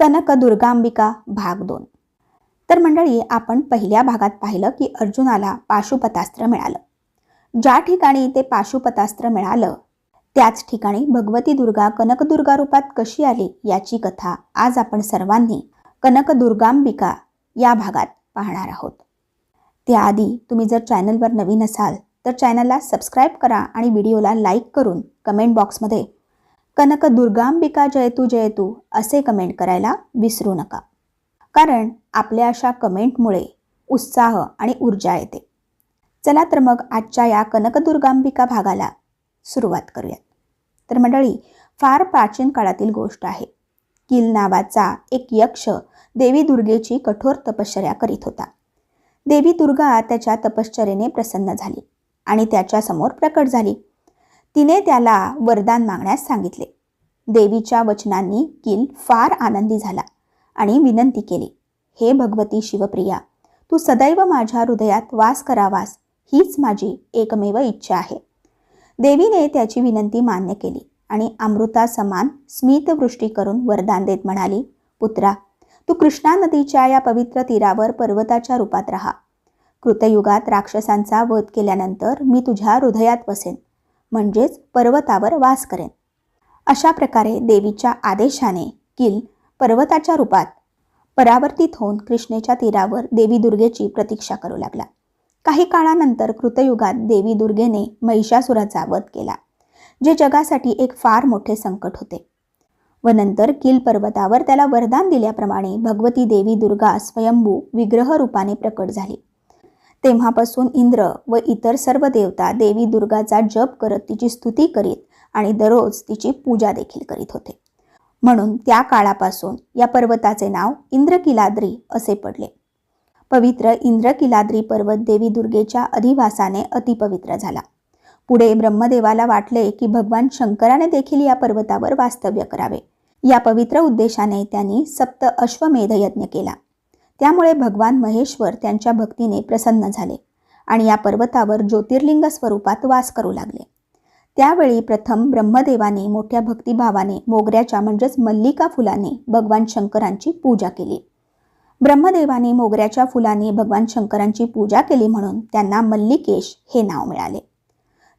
कनक दुर्गांबिका भाग दोन. तर मंडळी आपण पहिल्या भागात पाहिलं की अर्जुनाला पाशुपतास्त्र मिळालं. ज्या ठिकाणी ते पाशुपतास्त्र मिळालं त्याच ठिकाणी भगवती दुर्गा कनकदुर्गा रूपात कशी आली याची कथा आज आपण सर्वांनी कनकदुर्गांबिका या भागात पाहणार आहोत. त्याआधी तुम्ही जर चॅनलवर नवीन असाल तर चॅनलला सबस्क्राईब करा आणि व्हिडिओला लाईक करून कमेंट बॉक्समध्ये कनक दुर्गांबिका जयतू जयतू असे कमेंट करायला विसरू नका. कारण आपल्या अशा कमेंटमुळे उत्साह आणि ऊर्जा येते. चला तर मग आजच्या या कनकदुर्गांबिका भागाला सुरुवात करूयात. तर मंडळी फार प्राचीन काळातील गोष्ट आहे. किल नावाचा एक यक्ष देवी दुर्गेची कठोर तपश्चर्या करीत होता. देवी दुर्गा त्याच्या तपश्चर्येने प्रसन्न झाली आणि त्याच्यासमोर प्रकट झाली. तिने त्याला वरदान मागण्यास सांगितले. देवीच्या वचनांनी किल फार आनंदी झाला आणि विनंती केली हे भगवती शिवप्रिया तू सदैव माझ्या हृदयात वास करावास हीच माझी एकमेव इच्छा आहे. देवीने त्याची विनंती मान्य केली आणि अमृता समान स्मितवृष्टी करून वरदान देत म्हणाली पुत्रा तू कृष्णा नदीच्या या पवित्र तीरावर पर्वताच्या रूपात राहा. कृतयुगात राक्षसांचा वध केल्यानंतर मी तुझ्या हृदयात वसेन म्हणजेच पर्वतावर वास करेन. अशा प्रकारे देवीच्या आदेशाने किल पर्वताच्या रूपात परावर्तित होऊन कृष्णेच्या तीरावर देवी दुर्गेची प्रतीक्षा करू लागला. काही काळानंतर कृतयुगात देवी दुर्गेने महिषासुराचा वध केला जे जगासाठी एक फार मोठे संकट होते. व नंतर किल पर्वतावर त्याला वरदान दिल्याप्रमाणे भगवती देवी दुर्गा स्वयंभू विग्रह रूपाने प्रकट झाली. तेव्हापासून इंद्र व इतर सर्व देवता देवी दुर्गाचा जप करत तिची स्तुती करीत आणि दररोज तिची पूजा देखील करीत होते. म्हणून त्या काळापासून या पर्वताचे नाव इंद्रकिलाद्री असे पडले. पवित्र इंद्रकिलाद्री पर्वत देवी दुर्गेच्या अधिवासाने अतिपवित्र झाला. पुढे ब्रह्मदेवाला वाटले की भगवान शंकराने देखील या पर्वतावर वास्तव्य करावे. या पवित्र उद्देशाने त्यांनी सप्त अश्वमेध यज्ञ केला. त्यामुळे भगवान महेश्वर त्यांच्या भक्तीने प्रसन्न झाले आणि या पर्वतावर ज्योतिर्लिंग स्वरूपात वास करू लागले. त्यावेळी प्रथम ब्रह्मदेवाने मोठ्या भक्तिभावाने मोगऱ्याच्या म्हणजेच मल्लिका फुलाने भगवान शंकरांची पूजा केली. ब्रह्मदेवाने मोगऱ्याच्या फुलाने भगवान शंकरांची पूजा केली म्हणून त्यांना मल्लिकेश हे नाव मिळाले.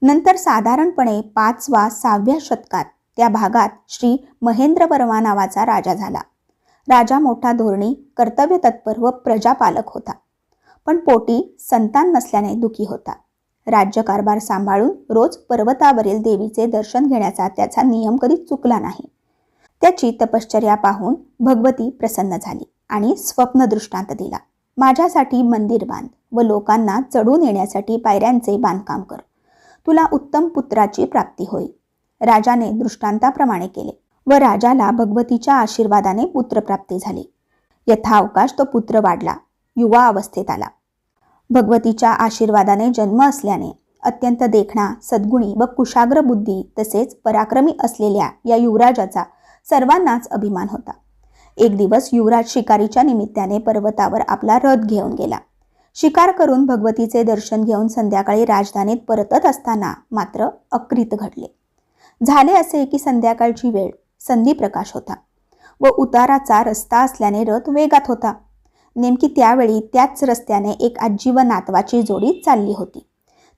नंतर साधारणपणे पाचवा सहाव्या शतकात त्या भागात श्री महेंद्रवर्मा नावाचा राजा झाला. राजा मोठा धोरणी कर्तव्य तत्पर व प्रजापालक होता. पण पोटी संतान नसल्याने दुखी होता. राज्यकारभार सांभाळून रोज पर्वतावरील देवीचे दर्शन घेण्याचा त्याचा नियम कधी चुकला नाही. त्याची तपश्चर्या पाहून भगवती प्रसन्न झाली आणि स्वप्न दृष्टांत दिला. माझ्यासाठी मंदिर बांध व लोकांना चढून येण्यासाठी पायऱ्यांचे बांधकाम कर. तुला उत्तम पुत्राची प्राप्ती होईल. राजाने दृष्टांताप्रमाणे केले व राजाला भगवतीच्या आशीर्वादाने पुत्रप्राप्ती झाली. यथावकाश तो पुत्र वाढला. युवा अवस्थेत आला. भगवतीच्या आशीर्वादाने जन्म असल्याने अत्यंत देखणा सद्गुणी व कुशाग्र बुद्धी तसेच पराक्रमी असलेल्या या युवराजाचा सर्वांनाच अभिमान होता. एक दिवस युवराज शिकारीच्या निमित्ताने पर्वतावर आपला रथ घेऊन गेला. शिकार करून भगवतीचे दर्शन घेऊन संध्याकाळी राजधानीत परतत असताना मात्र अकृत घडले. झाले असे की संध्याकाळची वेळ संधी प्रकाश होता व उताराचा रस्ता असल्याने रथ वेगात होता. नेमकी त्यावेळी त्याच रस्त्याने एक आजी व नातवाची जोडी चालली होती.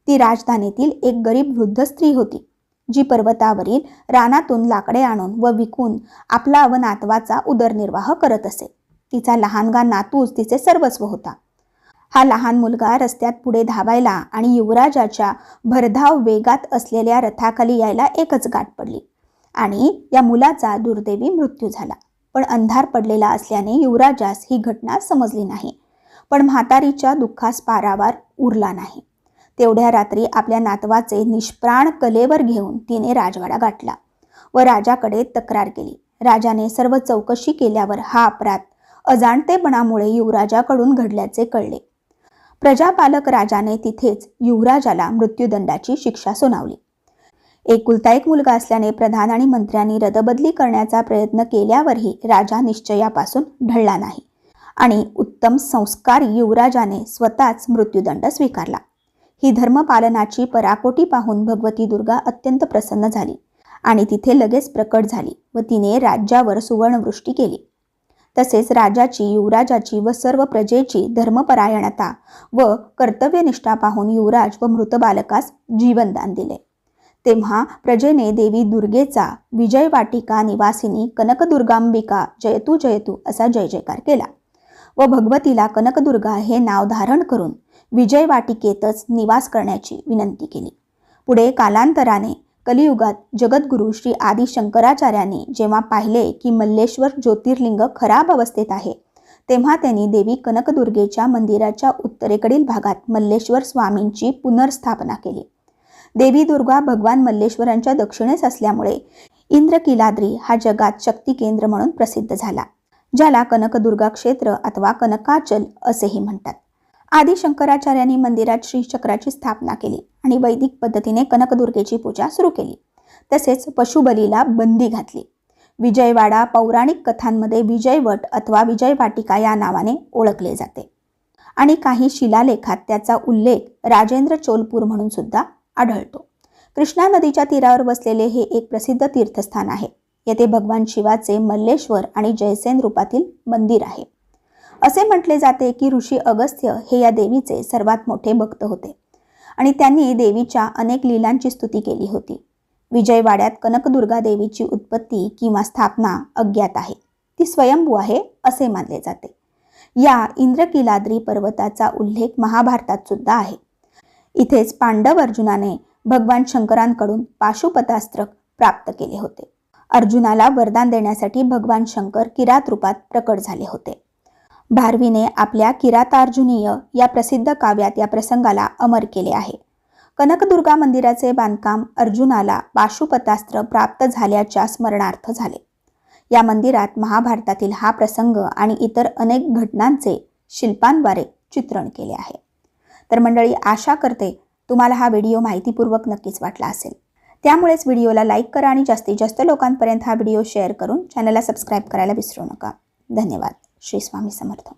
ती राजधानीतील एक गरीब वृद्ध स्त्री होती जी पर्वतावरील रानातून लाकडे आणून व विकून आपला व नातवाचा उदरनिर्वाह करत असे. तिचा लहानगा नातूच तिचे सर्वस्व होता. हा लहान मुलगा रस्त्यात पुढे धावायला आणि युवराजाच्या भरधाव वेगात असलेल्या रथाखाली यायला एकच गाठ पडली आणि या मुलाचा दुर्दैवी मृत्यू झाला. पण अंधार पडलेला असल्याने युवराजास ही घटना समजली नाही. पण म्हातारीच्या दुःखास पारावार उरला नाही. तेवढ्या रात्री आपल्या नातवाचे निष्प्राण कलेवर घेऊन तिने राजवाडा गाठला व राजाकडे तक्रार केली. राजाने सर्व चौकशी केल्यावर हा अपराध अजाणतेपणामुळे युवराजाकडून घडल्याचे कळले. प्रजापालक राजाने तिथेच युवराजाला मृत्यूदंडाची शिक्षा सुनावली. एकुलता एक मुलगा असल्याने प्रधान आणि मंत्र्यांनी रदबदली करण्याचा प्रयत्न केल्यावरही राजा निश्चयापासून ढळला नाही आणि उत्तम संस्कार युवराजाने स्वतःच मृत्यूदंड स्वीकारला. ही धर्मपालनाची पराकोटी पाहून भगवती दुर्गा अत्यंत प्रसन्न झाली आणि तिथे लगेच प्रकट झाली व तिने राज्यावर सुवर्णवृष्टी केली. तसेच राजाची युवराजाची व सर्व प्रजेची धर्मपरायणता व कर्तव्यनिष्ठा पाहून युवराज व मृत बालकास जीवनदान दिले. तेव्हा प्रजेने देवी दुर्गेचा विजय वाटिका निवासिनी कनकदुर्गांबिका जयतू जयतू असा जय जयकार केला व भगवतीला कनकदुर्गा हे नाव धारण करून विजय वाटिकेतच निवास करण्याची विनंती केली. पुढे कालांतराने कलियुगात जगद्गुरू श्री आदी शंकराचार्यांनी जेव्हा पाहिले की मल्लेश्वर ज्योतिर्लिंग खराब अवस्थेत आहे तेव्हा त्यांनी देवी कनकदुर्गेच्या मंदिराच्या उत्तरेकडील भागात मल्लेश्वर स्वामींची पुनर्स्थापना केली. देवी दुर्गा भगवान मल्लेश्वरांच्या दक्षिणेस असल्यामुळे इंद्रकिलाद्री हा जगात शक्ती केंद्र म्हणून प्रसिद्ध झाला ज्याला कनकदुर्गा क्षेत्र अथवा कनकाचल असेही म्हणतात. आदी शंकराचार्यांनी मंदिरात श्रीचक्राची स्थापना केली आणि वैदिक पद्धतीने कनकदुर्गेची पूजा सुरू केली. तसेच पशुबलीला बंदी घातली. विजयवाडा पौराणिक कथांमध्ये विजयवट अथवा विजय वाटिका या नावाने ओळखले जाते. आणि काही शिलालेखात त्याचा उल्लेख राजेंद्र चोलपूर म्हणून सुद्धा आढळतो. कृष्णा नदीच्या तीरावर वसलेले हे एक प्रसिद्ध तीर्थस्थान आहे. येथे भगवान शिवाचे मल्लेश्वर आणि जयसेन रूपातील मंदिर आहे. असे म्हटले जाते की ऋषी अगस्त्य हे या देवीचे सर्वात मोठे भक्त होते आणि त्यांनी देवीच्या अनेक लीलांची स्तुती केली होती. विजयवाड्यात कनकदुर्गा देवीची उत्पत्ती किंवा स्थापना अज्ञात आहे. ती स्वयंभू आहे असे मानले जाते. या इंद्रकिलाद्री पर्वताचा उल्लेख महाभारतात सुद्धा आहे. इथेच पांडव अर्जुनाने भगवान शंकरांकडून पाशुपतास्त्र प्राप्त केले होते. अर्जुनाला वरदान देण्यासाठी भगवान शंकर किरात रूपात प्रकट झाले होते. भारवीने आपल्या किरातार्जुनीय या प्रसिद्ध काव्यात या प्रसंगाला अमर केले आहे. कनकदुर्गा मंदिराचे बांधकाम अर्जुनाला पाशुपतास्त्र प्राप्त झाल्याच्या स्मरणार्थ झाले. या मंदिरात महाभारतातील हा प्रसंग आणि इतर अनेक घटनांचे शिल्पांद्वारे चित्रण केले आहे. तर मंडळी आशा करते तुम्हाला हा व्हिडिओ माहितीपूर्वक नक्कीच वाटला असेल. त्यामुळेच व्हिडिओला लाईक करा आणि जास्तीत जास्त लोकांपर्यंत हा व्हिडिओ शेअर करून चॅनलला सबस्क्राईब करायला विसरू नका. धन्यवाद. श्री स्वामी समर्थ.